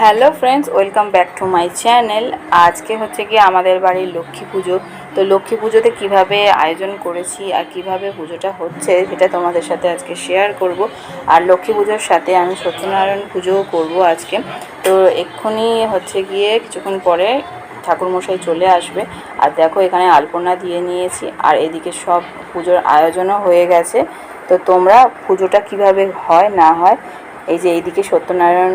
Hello friends, welcome back to my channel. আজকে হচ্ছে কি আমাদের বাড়ির লক্ষ্মী পুজো। তো লক্ষ্মী পুজোতে কীভাবে আয়োজন করেছি আর কীভাবে পুজোটা হচ্ছে সেটা তোমাদের সাথে আজকে শেয়ার করব। আর লক্ষ্মী পুজোর সাথে আমি সত্যনারায়ণ পুজোও করব আজকে। তো এক্ষুনি হচ্ছে গিয়ে কিছুক্ষণ পরে ঠাকুরমশাই চলে আসবে। আর দেখো এখানে আলপনা দিয়ে নিয়েছি, আর এদিকে সব পুজোর আয়োজনও হয়ে গেছে। তো তোমরা পুজোটা কীভাবে হয়, না হয় এই যে এইদিকে সত্যনারায়ণ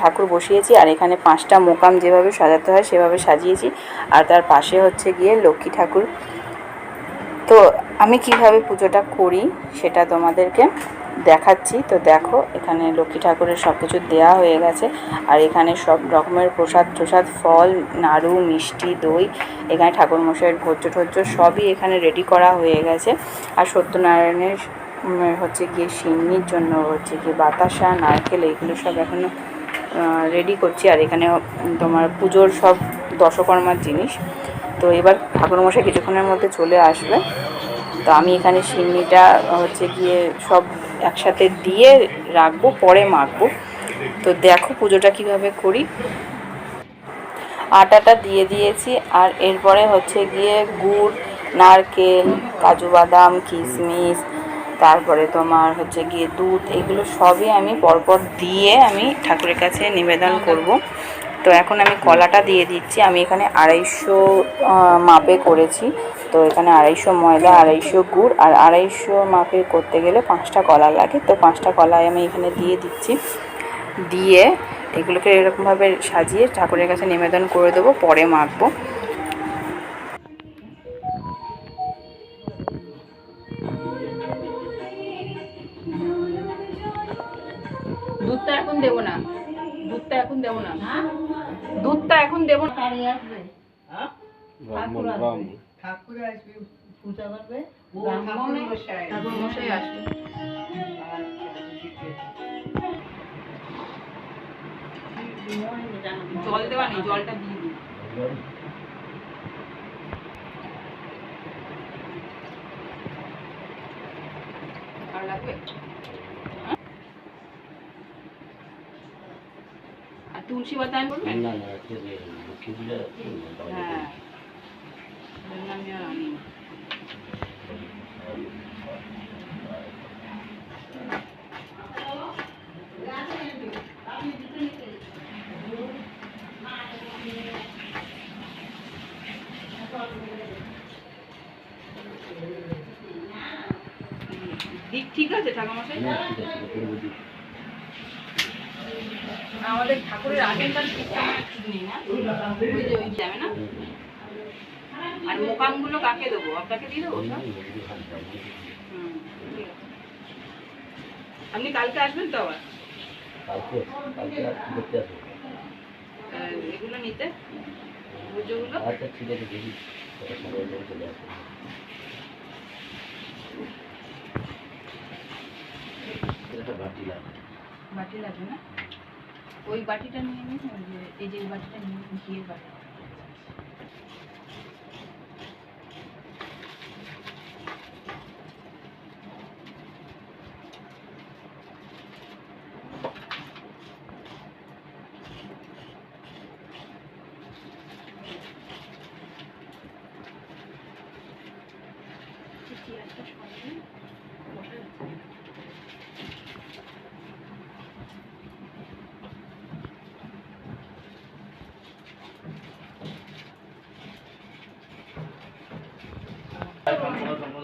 ঠাকুর বসিয়েছি আর এখানে পাঁচটা মোকাম যেভাবে সাজাতে হয় সেভাবে সাজিয়েছি। আর তার পাশে হচ্ছে গিয়ে লক্ষ্মী ঠাকুর। তো আমি কীভাবে পুজোটা করি সেটা তোমাদেরকে দেখাচ্ছি। তো দেখো, এখানে লক্ষ্মী ঠাকুরের সব কিছু দেওয়া হয়ে গেছে। আর এখানে সব রকমের প্রসাদ প্রসাদ ফল, নাড়ু, মিষ্টি, দই, এখানে ঠাকুরমশাইয়ের ভোজ্য টোজ্য সবই এখানে রেডি করা হয়ে গেছে। আর সত্যনারায়ণের হচ্ছে গিয়ে সিন্নির জন্য হচ্ছে গিয়ে বাতাসা, নারকেল এইগুলো সব এখনও রেডি করছি। আর এখানে তোমার পুজোর সব দশকর্মার জিনিস। তো এবার ঠাকুরমশাই কিছুক্ষণের মধ্যে চলে আসবে। তো আমি এখানে সিন্নিটা হচ্ছে গিয়ে সব একসাথে দিয়ে রাখব, পরে মাখবো। তো দেখো পুজোটা কীভাবে করি। আটাটা দিয়ে দিয়েছি, আর এরপরে হচ্ছে গিয়ে গুড়, নারকেল, কাজু বাদাম, কিশমিশ তারপরে তোমার হচ্ছে গিয়ে দুধ, এগুলো সবই আমি পরপর দিয়ে আমি ঠাকুরের কাছে নিবেদন করব। তো এখন আমি কলাটা দিয়ে দিচ্ছি, আমি এখানে আড়াইশো মাপে করেছি। তো এখানে আড়াইশো ময়দা, আড়াইশো গুড়, আর আড়াইশো মাপে করতে গেলে পাঁচটা কলা লাগে। তো পাঁচটা কলাই আমি এখানে দিয়ে দিচ্ছি। দিয়ে এগুলোকে এরকমভাবে সাজিয়ে ঠাকুরের কাছে নিবেদন করে দেবো, পরে মাখবো। দুধটা এখন দেবো না দুধটা এখন দেবো না দুধটা এখন দেবো না ব্রাহ্মণ ঠাকুর আসবে পূজা করবে ঠাকুরমশাই। ঠাকুরমশাই আসবে জল দেওয়া নেই জলটা দিয়ে দিই আর লাগবে হ্যাঁ? পাতা আমি বলবেন না না লক্ষ্মী পূজা হ্যাঁ। ঠিক ঠিক আছে করব দিই। আমাদের ঠাকুরের সিস্টেম ঠিক নেই না। ওই যে ওই যাবে না? আর মোকামগুলো কাকে দেবো? আপনাকে দিয়ে দেবো। আপনি কালকে আসবেন তো আবার? এগুলো নিতে? পুজোগুলো? আচ্ছা ঠিক আছে দেখি কত চলে আসব। বাটি লাগবে। বাটি লাগবে না? ওই বাটিটা নিয়ে নিন এই যে এই বাটিটা নিয়ে ঘিয়ের বাটি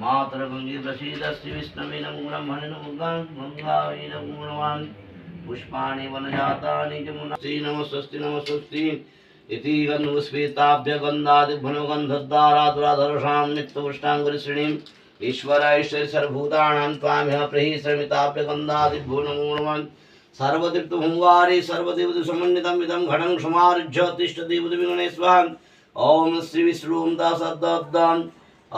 मातरगङ्गिरसीदस्य विष्णवीनं ब्रह्मणिनं गङ्गावीनं गुणवान् पुष्पाणि वनजातानि च श्री नमः स्वस्ति नमः स्वस्ति इति गन्धपुष्पिताभ्यगन्धादिभुनगन्धद्वारादुराधर्षां ईश्वर ऐश्वर्य त्वामिह प्रहि श्रमिताभ्यगन्धादिभुवनगुणवान् सर्वदीप्तभुङ्गारे सर्वदेवदसमन्वितम् इदं घटं क्षमारुज्य तिष्ठदेवदविगणे स्वान् ॐ श्रीविश्रूं दासद्दान्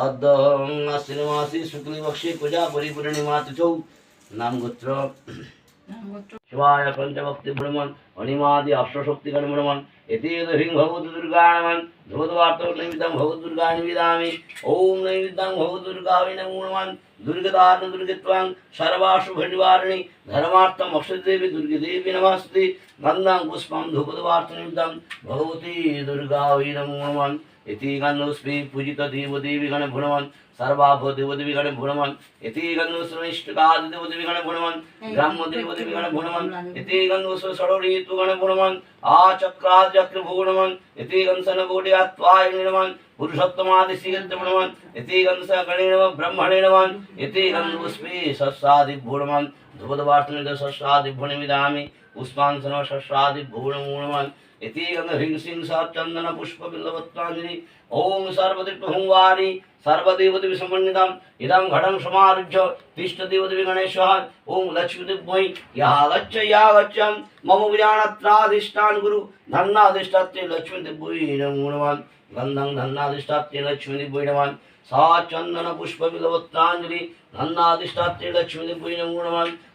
অদ্যমাসী শুক্লবক্ষে পূজা পরিপূর্ণিমা তিথৌ। নাম গোত্র। শিবায় পঞ্চভক্তি ব্রহ্মণ অনিমাদি অশ্বশক্তি গণব্রহ্মণ এতে হিং ভগবত দুর্গা নমন ধ্রুবদবার্ত নিবিদামি। ওম নৈবিদং ভগবত দুর্গা নমো নমন সর্বাশুভ নিবারণী ধর্মার্থ মোক্ষদেবী দুর্গে দেবী নমস্তে। পুষ্পম ভগবতী দুর্গা নমো। এটি গান্নস্মি পূজিত দেব দেবীগণে ভুলমান সর্বাভ দেব দেবীগণে ভুলমান এটি গান্নস্মিষ্টকাল দেব দেবীগণে ভুলমান ব্রাহ্ম দেব দেবীগণে ভুলমান এটি গান্নস ষড়ঋতুগণে ভুলমান আ চক্রাদ চক্র ভুগুণমান এটি গংসন গোটি আত্মায় নির্মাণ পুরুষোত্তমাদিশিগত্রমণমান এটি গংস গণেন ব্রহ্মণেনমান এটি গন্ধস্মি সস্বাদি ভুলমান ध्रुवदवार्तनिकस्रादिभुणिमिदामि उष्मांसनवस्रादिभुवनमूणवान् इति गन्धह्रीं सा चन्दनपुष्पबिल्लवत्ताञ्जलि ॐ सर्वदिप्तहुंवारि सर्वदेवदेविसमन्विताम् इदं घटं समारुह्य मम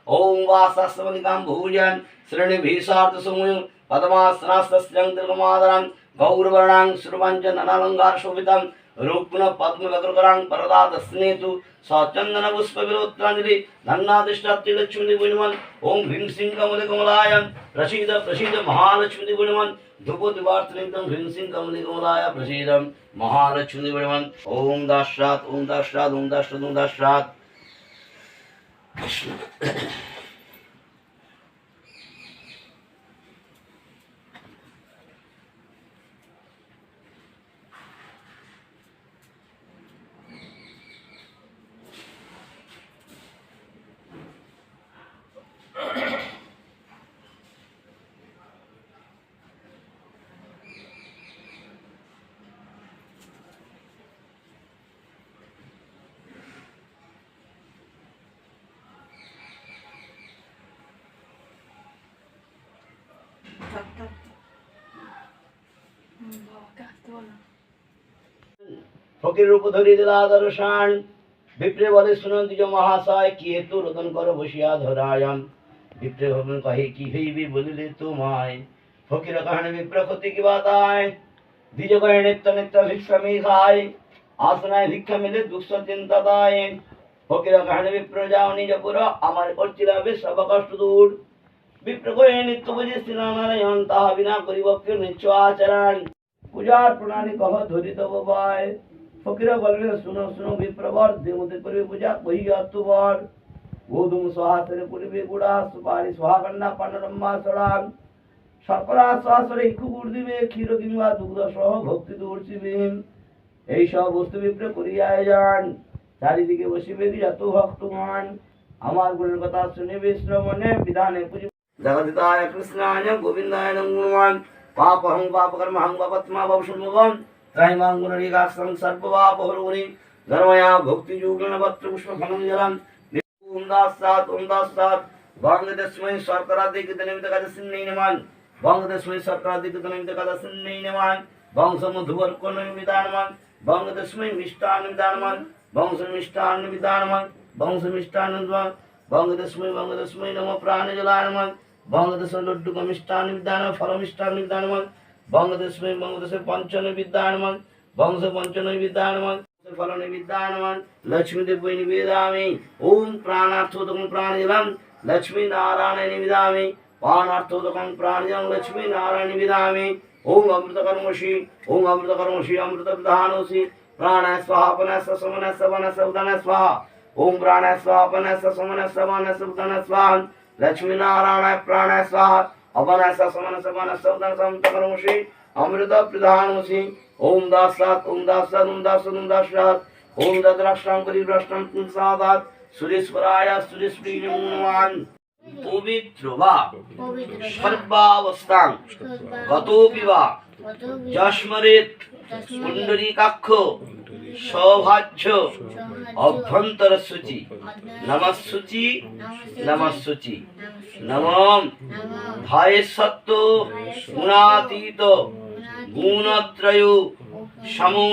लक्ष्मीदेव्यै नमो नमः ओम वासस्वनिकां भूजन् श्रेणिभिसार्धसमूहं पद्मासनास्तस्यं दीर्घमादरं गौरवर्णां श्रुवाञ्चन अनालङ्कार शोभितं रुक्ण पद्म वक्रकरां परदादस्नेतु सचन्दन पुष्प विरोत्राञ्जलि धन्नादिष्टात्रि लक्ष्मी गुणमन् ओम ह्रीं सिंह कमले कमलाय प्रसीद प्रसीद महालक्ष्मी गुणमन् धूप दिवार्तनितं ह्रीं सिंह कमले कमलाय प्रसीदं महालक्ष्मी गुणमन् ओम दाश्रात् ओम दाश्रात् ओम दाश्रात् ओम दाश्रात् Başla. ফকির রূপ ধরি দিলা দর্শন বিপ্রে বলে শুনন্তি মহাশয়, কি হেতু রোদন কর বসিয়া ধরায়াম। বিপ্রে ভবন কহে, কি হইবি বলিলে তোমায়? ফকির কাহানে বিপ্র ক্ষতি কি বাতায় দ্বিজ কহে, নিত্য নিত্য ভিক্ষামি খায়। আসনায় ভিক্ষা মিলে দুঃখ চিন্তা দায়। ফকির কাহানে বিপ্র, যাও নিজ পুর, আমার করছিলা বেশ সব কষ্ট দূর। বিপ্র কহে, নিত্য বুঝে শ্রীনারায়ণ, তাহা বিনা করিব নিচ্ছ আচরণ। পূজার প্রণালী কহ ধরি তব বায় ফকিরা বললে শুনো শুনো, বিপ্রবর দেবতে করবে পূজা কহিয়া তুবর গোধুম সহাসরে করবে গুড়া, সুপারি সহাকন্যা পানরম্মা সড়ান শর্করা সহাসরে গুড় দিবে, ক্ষীর কিংবা দুগ্ধ সহ ভক্তি দূরছিবে এই সব বস্তু বিপ্র করিয়া যান। চারিদিকে বসিবে কি যত ভক্তমান আমার গুণের কথা শুনিবে শ্রমণে বিধানে পুজি জগদিতায় কৃষ্ণায়, গোবিন্দায় নমঃ পাপহং পাপকর্মহং পাপত্মা ভবসুমুখম ত্রাইমাং গুণরিকাক্ষং সর্বপাপহরুনি ধর্ময়া পত্র পুষ্প ফলং জলম ওম দাসাত ওম দাসাত বঙ্গদেশময় সরকারাদিক নিমিত্ত কাজ সিন্নই নমান বঙ্গদেশময় সরকারাদিক নিমিত্ত কাজ সিন্নই নমান বংশ মধুবর কোন বিধানমান বঙ্গদেশময় মিষ্টান বিধানমান বংশ মিষ্টান বিধানমান বংশ মিষ্টান বঙ্গদেশময় বঙ্গদেশময় নম প্রাণ জলানমান বঙ্গদেশ লড্ডু মিষ্টান বিধান ফল মিষ্টান বিধানমান বঙ্গদেশময় বঙ্গদেশে পঞ্চন বিদ্যানমান বংশ পঞ্চন বিদ্যানমান ফলন বিদ্যানমান লক্ষ্মী দেবী নিবেদামি ওম প্রাণার্থোদকম প্রাণজলম লক্ষ্মী নারায়ণ নিবেদামি পানার্থোদকম প্রাণজলম লক্ষ্মী নারায়ণ নিবেদামি ওম অমৃত কর্মসি ওম অমৃত কর্মসি অমৃত বিধানসি প্রাণায় স্বাহা পনস্য সমনস্য বনস্য উদনস্য স্বাহা ओम प्राणाय स्वाहा अपनाय समनाय समानाय सुदानाय स्वाहा लक्ष्मी नारायणाय प्राणाय स्वाहा अपनाय समानाय समानाय सुदानाय समतकरमुषि अमृत प्रधानमुषि ओम दासात ओम दासात ओम दासात ओम दासात ओम दद्राष्ट्रं परिभ्रष्टं पुंसादात सुरेश्वराय सुरेश्वरी नमोनमान পবিত্র বা সর্বাবস্থান গতোপি বা যস্মরেত পুণ্ডরীকাক্ষ সৌভাজ্য অভ্যন্তর সূচি নমঃসূচি নমঃসূচি। নমম ভয় সত্য গুণাতীত গুণত্রয় সমু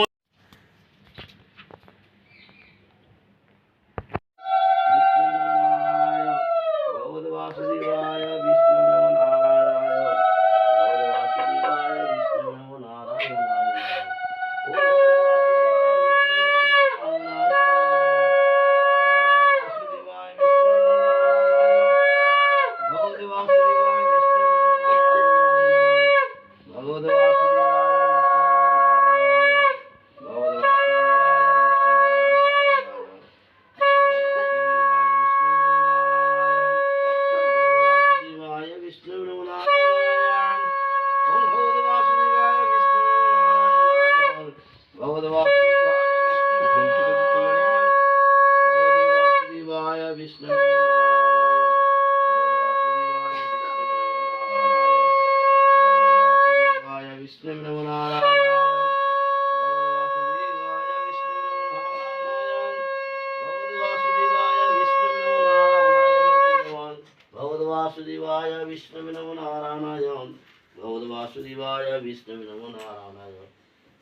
বিষ্ণু নমো নারায়ণ ভগবদ্বাসুদেবায় বিষ্ণু নমো নারায়ণ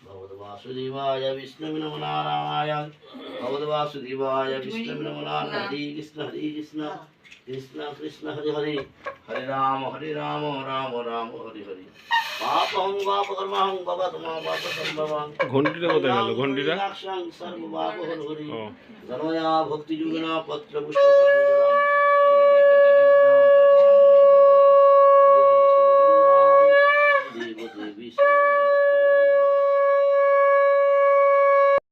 ভগবদ্বাসুদেবায় বিষ্ণু নমো নারায়ণ ভগবদ্বাসুদেবায় বিষ্ণু নমো নারায়ণ হরে কৃষ্ণ হরে কৃষ্ণ কৃষ্ণ কৃষ্ণ হরে হরে হরে রাম হরে রাম রাম রাম হরে হরে পাপং পাপ কর্মং ভগতমা পাপ সম্ভবং ঘন্টিটা কোথায় গেল ঘন্টিটা সর্ব পাপ হরি জনয়া ভক্তি যুগনা পত্র পুষ্প